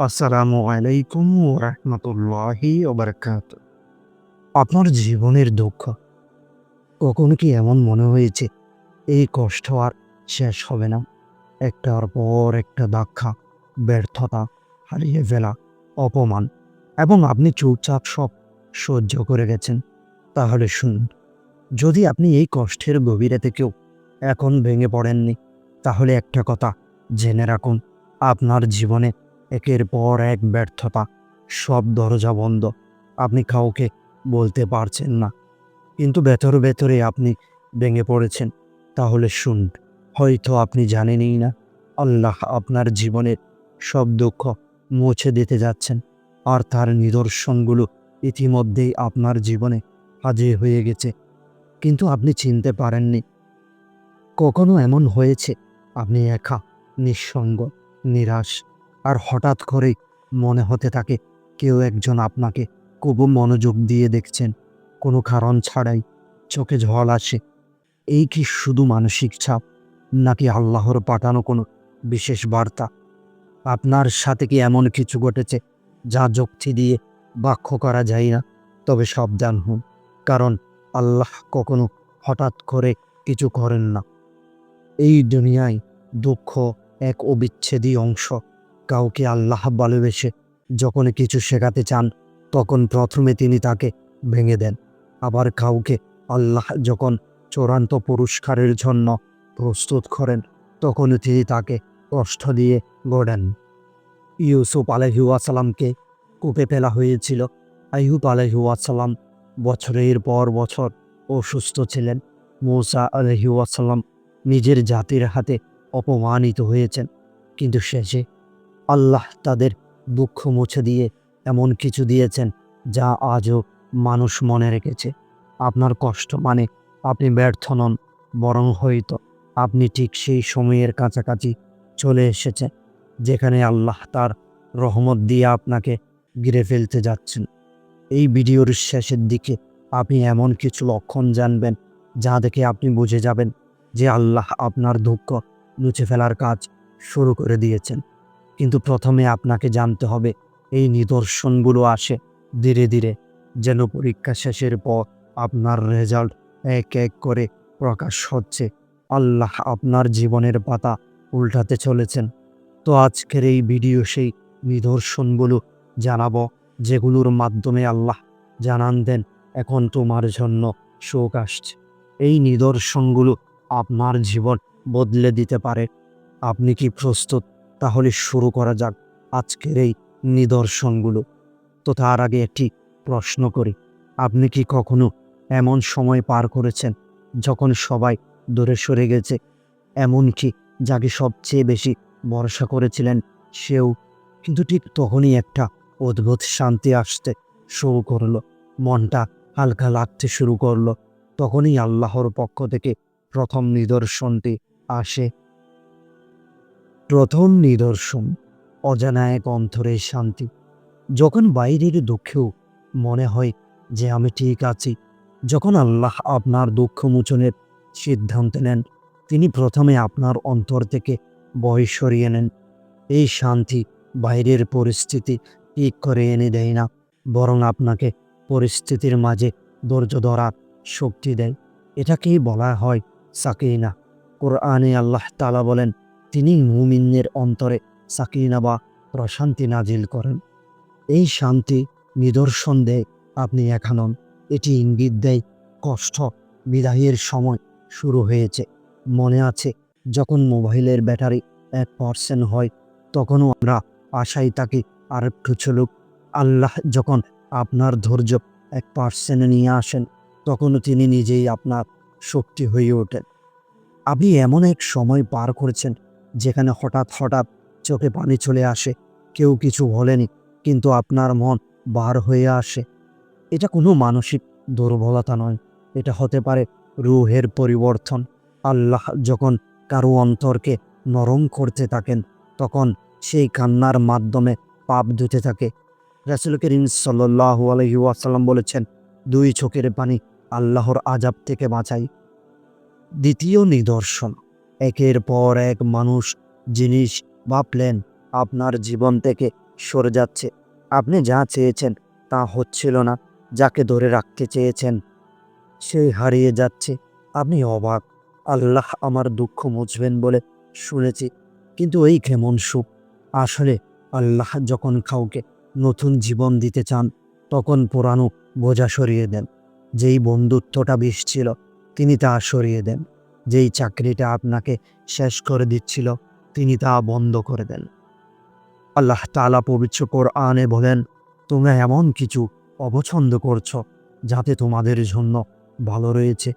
আসসালামু আলাইকুম রহমতুল্লাহি ওবরকাত। আপনার জীবনের দুঃখ কখনো কি এমন মনে হয়েছে? এই কষ্ট আর শেষ হবে না। একটার পর একটা ধাক্কা, ব্যর্থতা, হারিয়ে ফেলা, অপমান এবং আপনি চুপচাপ সব সহ্য করে গেছেন। তাহলে শুনুন, যদি আপনি এই কষ্টের গভীরে থেকেও এখন ভেঙে পড়েননি, তাহলে একটা কথা জেনে রাখুন, আপনার জীবনে একের পর এক ব্যর্থতা। সব দরজা বন্ধ। আপনি কাউকে বলতে পারছেন না। কিন্তু ভেতরে ভেতরে আপনি ভেঙে পড়েছেন। তাহলে শুন, হয়তো আপনি জানেনই না, আল্লাহ আপনার জীবনের সব দুঃখ মুছে দিতে যাচ্ছেন আর তার নিদর্শনগুলো ইতিমধ্যেই আপনার জীবনে হাজির হয়ে গেছে। কিন্তু আপনি চিনতে পারেননি। কখনো এমন হয়েছে, আপনি একা, নিঃসঙ্গ, নিরাশ আর হঠাৎ করেই মনে হতে থাকে কেউ একজন আপনাকে খুব মনোযোগ দিয়ে দেখছেন, কোনো কারণ ছাড়াই চোখে ঝল আসে। এই কি শুধু মানসিক চাপ, নাকি আল্লাহর পাঠানো কোনো বিশেষ বার্তা? আপনার সাথে কি এমন কিছু ঘটেছে যা যুক্তি দিয়ে বাক্য করা যায় না? তবে সাবধান হন, কারণ আল্লাহ কখনো হঠাৎ করে কিছু করেন না। এই দুনিয়ায় দুঃখ এক অবিচ্ছেদী অংশ। কাউকে আল্লাহ ভালোবেসে যখন কিছু শেখাতে চান, তখন প্রথমে তিনি তাকে ভেঙে দেন। আবার কাউকে আল্লাহ যখন চূড়ান্ত পুরস্কারের জন্য প্রস্তুত করেন, তখন তিনি তাকে কষ্ট দিয়ে গড়েন। ইউসুফ আলহিউসালামকে কূপে ফেলা হয়েছিল। আইহুব আলহিউসালাম বছরের পর বছর অসুস্থ ছিলেন। মৌসা আলহিউসালাম নিজের জাতির হাতে অপমানিত হয়েছেন। কিন্তু শেষে আল্লাহ তাদের দুঃখ মুছে দিয়ে এমন কিছু দিয়েছেন যা আজও মানুষ মনে রেখেছে। আপনার কষ্ট মানে আপনি ব্যর্থ নন, বরং হয়তো আপনি ঠিক সেই সময়ের কাছাকাছি চলে এসেছেন, যেখানে আল্লাহ তার রহমত দিয়ে আপনাকে গিরে ফেলতে যাচ্ছেন। এই ভিডিওর শেষের দিকে আপনি এমন কিছু লক্ষণ জানবেন যা দেখে আপনি বুঝে যাবেন যে আল্লাহ আপনার দুঃখ মুছে ফেলার কাজ শুরু করে দিয়েছেন। কিন্তু প্রথমে আপনাকে জানতে হবে, এই নিদর্শনগুলো আসে ধীরে ধীরে, যেন পরীক্ষা শেষের পর আপনার রেজাল্ট এক এক করে প্রকাশ হচ্ছে। আল্লাহ আপনার জীবনের পাতা উল্টাতে চলেছেন। তো আজকের এই ভিডিও সেই নিদর্শনগুলো জানাব, যেগুলোর মাধ্যমে আল্লাহ জানান দেন, এখন তোমার জন্য শোক আসছে। এই নিদর্শনগুলো আপনার জীবন বদলে দিতে পারে। আপনি কি প্রস্তুত? তাহলে শুরু করা যাক আজকের এই নিদর্শনগুলো। তো তার আগে একটি প্রশ্ন করি। আপনি কি কখনো এমন সময় পার করেছেন যখন সবাই দূরে সরে গেছে? এমনকি যাকে সবচেয়ে বেশি ভরসা করেছিলেন সেও। কিন্তু ঠিক তখনই একটা অদ্ভুত শান্তি আসতে শুরু করল। মনটা হালকা লাগতে শুরু করল। তখনই আল্লাহর পক্ষ থেকে প্রথম নিদর্শনটি আসে। প্রথম নিদর্শন, অজানা এক অন্তরের শান্তি। যখন বাইরের দুঃখেও মনে হয় যে আমি ঠিক আছি, যখন আল্লাহ আপনার দুঃখ মোচনের সিদ্ধান্ত নেন, তিনি প্রথমে আপনার অন্তর থেকে বয় সরিয়ে নেন। এই শান্তি বাইরের পরিস্থিতি ঠিক করে এনে দেয় না, বরং আপনাকে পরিস্থিতির মাঝে ধৈর্য ধরার শক্তি দেয়। এটাকেই বলা হয় সাকিনা। কোরআনে আল্লাহ তালা বলেন তিনি মুমিনের অন্তরে সাকিনা বা প্রশান্তি নাজিল করেন। এই শান্তি নিদর্শন দেয় আপনি এখানন এটি ইঙ্গিত দেয় কষ্ট বিদায়ের সময় শুরু হয়েছে। মনে আছে যখন মোবাইলের ব্যাটারি এক পার্সেন্ট হয়, তখনও আমরা আশায় থাকি আর একটু চলুক। আল্লাহ যখন আপনার ধৈর্য এক পার্সেন্টে নিয়ে আসেন তখনও তিনি নিজেই আপনার শক্তি হয়ে ওঠেন। আপনি এমন এক সময় পার করেছেন যেখানে হঠাৎ হঠাৎ চোখে পানি চলে আসে, কেউ কিছু বলেনি, কিন্তু আপনার মন বার হয়ে আসে। এটা কোনো মানসিক দুর্বলতা নয়, এটা হতে পারে রুহের পরিবর্তন। আল্লাহ যখন কারও অন্তরকে নরম করতে থাকেন, তখন সেই কান্নার মাধ্যমে পাপ ধুতে থাকে। রাসুল করিম সাল্লাহ আলহি বলেছেন, দুই চোখের পানি আল্লাহর আজাব থেকে বাঁচাই দ্বিতীয় নিদর্শন একের পর এক মানুষ জিনিস বা প্ল্যান আপনার জীবন থেকে সরে যাচ্ছে। আপনি যা চেয়েছেন তা হচ্ছিল না, যাকে ধরে রাখতে চেয়েছেন সে হারিয়ে যাচ্ছে। আপনি অবাক। আল্লাহ আমার দুঃখ মুছবেন বলে শুনেছি, কিন্তু এই কেমন সুখ? আসলে আল্লাহ যখন কাউকে নতুন জীবন দিতে চান, তখন পুরানো বোঝা সরিয়ে দেন। যেই বন্ধুত্বটা বিষ ছিল, তিনি তা সরিয়ে দেন। যেই চাকরিটা আপনাকে শেষ করে দিচ্ছিল, তিনি তা বন্ধ করে দেন। আল্লাহ তালা পবিত্র কোরআনে বলেন, তোমরা এমন কিছু অপছন্দ করছ যাতে তোমাদের জন্য ভালো রয়েছে।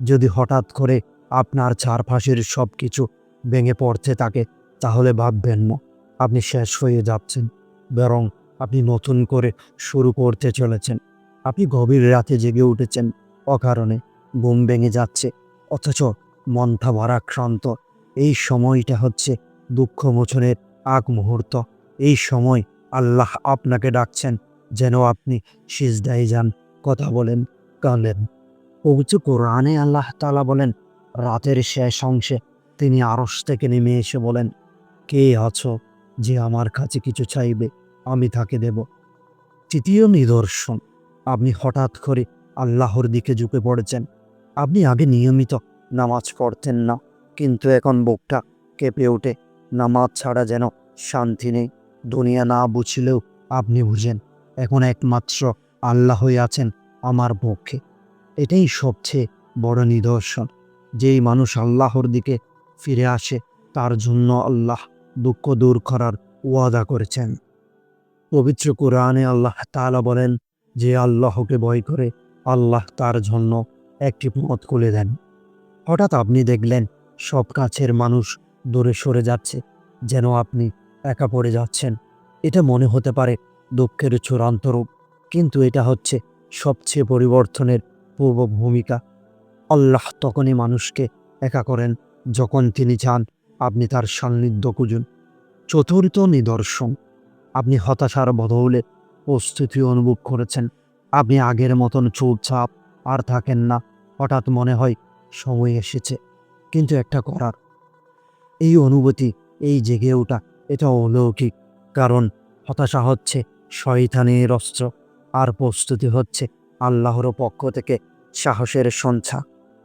যদি হঠাৎ করে আপনার চারপাশের সব কিছু ভেঙে পড়তে থাকে, তাহলে ভাববেন না, আপনি শেষ হয়ে যাচ্ছেন, বরং আপনি নতুন করে শুরু করতে চলেছেন। আপনি গভীর রাতে জেগে উঠেছেন, অকারণে ঘুম ভেঙে যাচ্ছে, অথচ মনটা ভারাক্রান্ত এই সময়টা হচ্ছে দুঃখ মোচনের আগ মুহূর্ত। এই সময় আল্লাহ আপনাকে ডাকছেন, যেন আপনি সিজদায় যান, কথা বলেন, কাঁদেন। পবিত্র কোরআনে আল্লাহ তালা বলেন, রাতের শেষ অংশে তিনি আরস থেকে নেমে এসে বলেন, কে আছো যে আমার কাছে কিছু চাইবে? আমি তাকে দেব। তৃতীয় নিদর্শন, আপনি হঠাৎ করে আল্লাহর দিকে ঝুঁকে পড়েছেন। আপনি আগে নিয়মিত নামাজ পড়তেন না। কিন্তু এখন বুকটা কেঁপে ওঠে। নামাজ ছাড়া যেন শান্তি নেই। দুনিয়া না বুঝলেও আপনি বুঝেন, এখন একমাত্র আল্লাহই আছেন আমার পক্ষে। এটাই সবচেয়ে বড় নিদর্শন। যেই মানুষ আল্লাহর দিকে ফিরে আসে, তার জন্য আল্লাহ দুঃখ দূর করার ওয়াদা করেছেন। পবিত্র কোরআনে আল্লাহ তাআলা বলেন, যে আল্লাহকে ভয় করে, আল্লাহ তার জন্য একটি পথ খুলে দেন। হঠাৎ আপনি দেখলেন সব কাছের মানুষ দূরে সরে যাচ্ছে, যেন আপনি একা পড়ে যাচ্ছেন। এটা মনে হতে পারে দুঃখের চূড়ান্ত রূপ, কিন্তু এটা হচ্ছে সবচেয়ে পরিবর্তনের পূর্ব ভূমিকা। আল্লাহ তখনই মানুষকে একা করেন যখন তিনি চান আপনি তার সান্নিধ্য খুঁজুন। চতুর্থ নিদর্শন, আপনি হতাশার বদলে প্রস্তুতি অনুভব করেছেন। আপনি আগের মতন চুপচাপ আর থাকেন না। হঠাৎ মনে হয় সময় এসেছে। কিন্তু একটা করার এই অনুভূতি এই জেগে ওঠা এটা অলৌকিক। কারণ হতাশা হচ্ছে শয়তানের অস্ত্র। আর প্রস্তুতি হচ্ছে আল্লাহর পক্ষ থেকে সাহসের সঞ্চা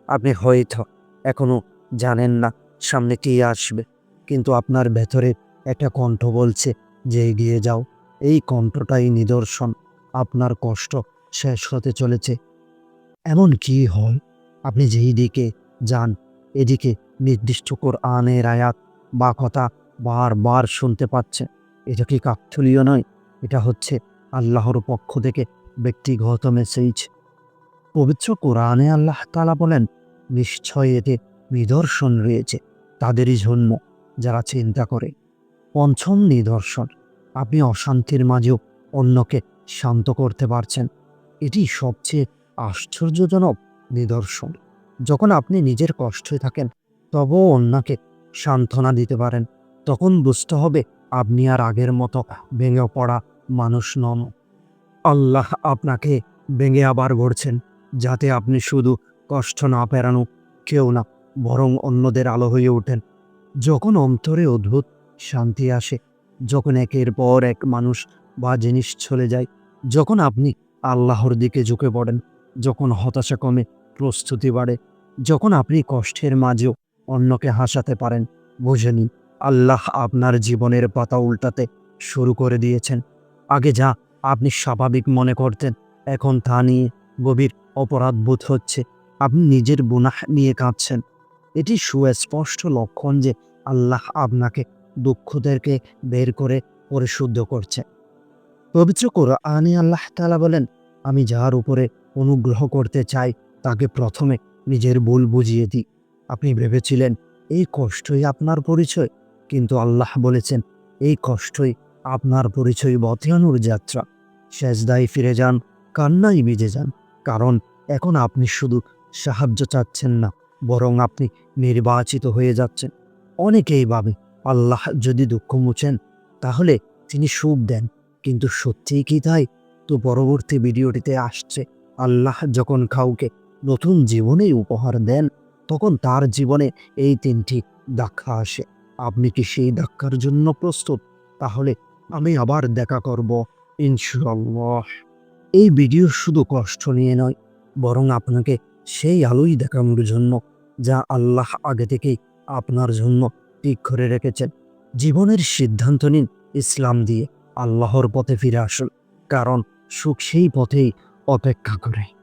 আপনি হয়তো এখনও জানেন না সামনে কি আসবে। কিন্তু আপনার ভেতরে একটা কণ্ঠ বলছে যে এগিয়ে যাও। এই কণ্ঠটাই নিদর্শন। আপনার কষ্ট শেষ হতে চলেছে। এমন কি হয়? আপনি যেই দিকে যান, এদিকে নির্দিষ্ট কোরআনের আয়াত বা কথা বারবার শুনতে পাচ্ছেন এটা কি কাকথলীয় নয়? এটা হচ্ছে আল্লাহর পক্ষ থেকে ব্যক্তিগত মেসেজ পবিত্র কোরআনে আল্লাহ তালা বলেন, নিশ্চয় এতে নিদর্শন রয়েছে, তাদেরই জন্য যারা চিন্তা করে। পঞ্চম নিদর্শন, আপনি অশান্তির মাঝেও অন্যকে শান্ত করতে পারছেন। এটি সবচেয়ে আশ্চর্যজনক নিদর্শন। যখন আপনি নিজের কষ্টে থাকেন, তবুও অন্যকে সান্ত্বনা দিতে পারেন। তখন বুঝতে হবে, আপনি আর আগের মতো ভেঙে পড়া মানুষ নন। আল্লাহ আপনাকে ভেঙে আবার গড়ছেন, যাতে আপনি শুধু কষ্ট না পেরানো কেউ না, বরং অন্যদের আলো হয়ে ওঠেন। যখন অন্তরে অদ্ভুত শান্তি আসে, যখন একের পর এক মানুষ বা জিনিস চলে যায়, যখন আপনি আল্লাহর দিকে ঝুঁকে পড়েন যখন হতাশা কমে, প্রস্তুতি বাড়ে, যখন আপনি কষ্টের মাঝেও অন্যকে হাসাতে পারেন, বুঝে নিন, আল্লাহ আপনার জীবনের পাতা উল্টাতে শুরু করে দিয়েছেন। আগে যা আপনি স্বাভাবিক মনে করতেন, এখন তা নিয়ে গভীর অপরাধ বোধ হচ্ছে। আপনি নিজের গুনাহ নিয়ে কাঁদছেন। এটি সুস্পষ্ট লক্ষণ যে আল্লাহ আপনাকে দুঃখদেরকে বের করে পরিশুদ্ধ করছে। পবিত্র কোরআনে আল্লাহ তালা বলেন, আমি যার উপরে অনুগ্রহ করতে চাই, তাকে প্রথমে নিজের ভুল বুঝিয়ে দিই। আপনি ভেবেছিলেন, এই কষ্টই আপনার পরিচয়? কিন্তু আল্লাহ বলেছেন, এই কষ্টই আপনার পরিচয় বতিয়ানুর যাত্রা। শেষদায় ফিরে যান কান্নাই ভিজে যান, কারণ এখন আপনি শুধু সাহায্য চাচ্ছেন না, বরং আপনি নির্বাচিত হয়ে যাচ্ছেন। অনেকেই ভাবে, আল্লাহ যদি দুঃখ মুছেন, তাহলে তিনি সুখ দেন। কিন্তু সত্যিই কি তাই? তো পরবর্তী ভিডিওটিতে আসছে। আল্লাহ যখন কাউকে নতুন জীবনে উপহার দেন, তখন তার জীবনে এই তিনটি ধাক্কা আসে। আপনি কি সেই ধাক্কার জন্য প্রস্তুত? তাহলে আমি আবার দেখা করব ইনশাল্লাহ এই ভিডিও শুধু কষ্ট নিয়ে নয়, বরং আপনাকে সেই আলোই দেখানোর জন্য, যা আল্লাহ আগে থেকেই আপনার জন্য ঠিক করে রেখেছেন। জীবনের সিদ্ধান্ত নিন ইসলাম দিয়ে, আল্লাহর পথে ফিরে আসুন। কারণ সুখ সেই পথেই অপেক্ষা করে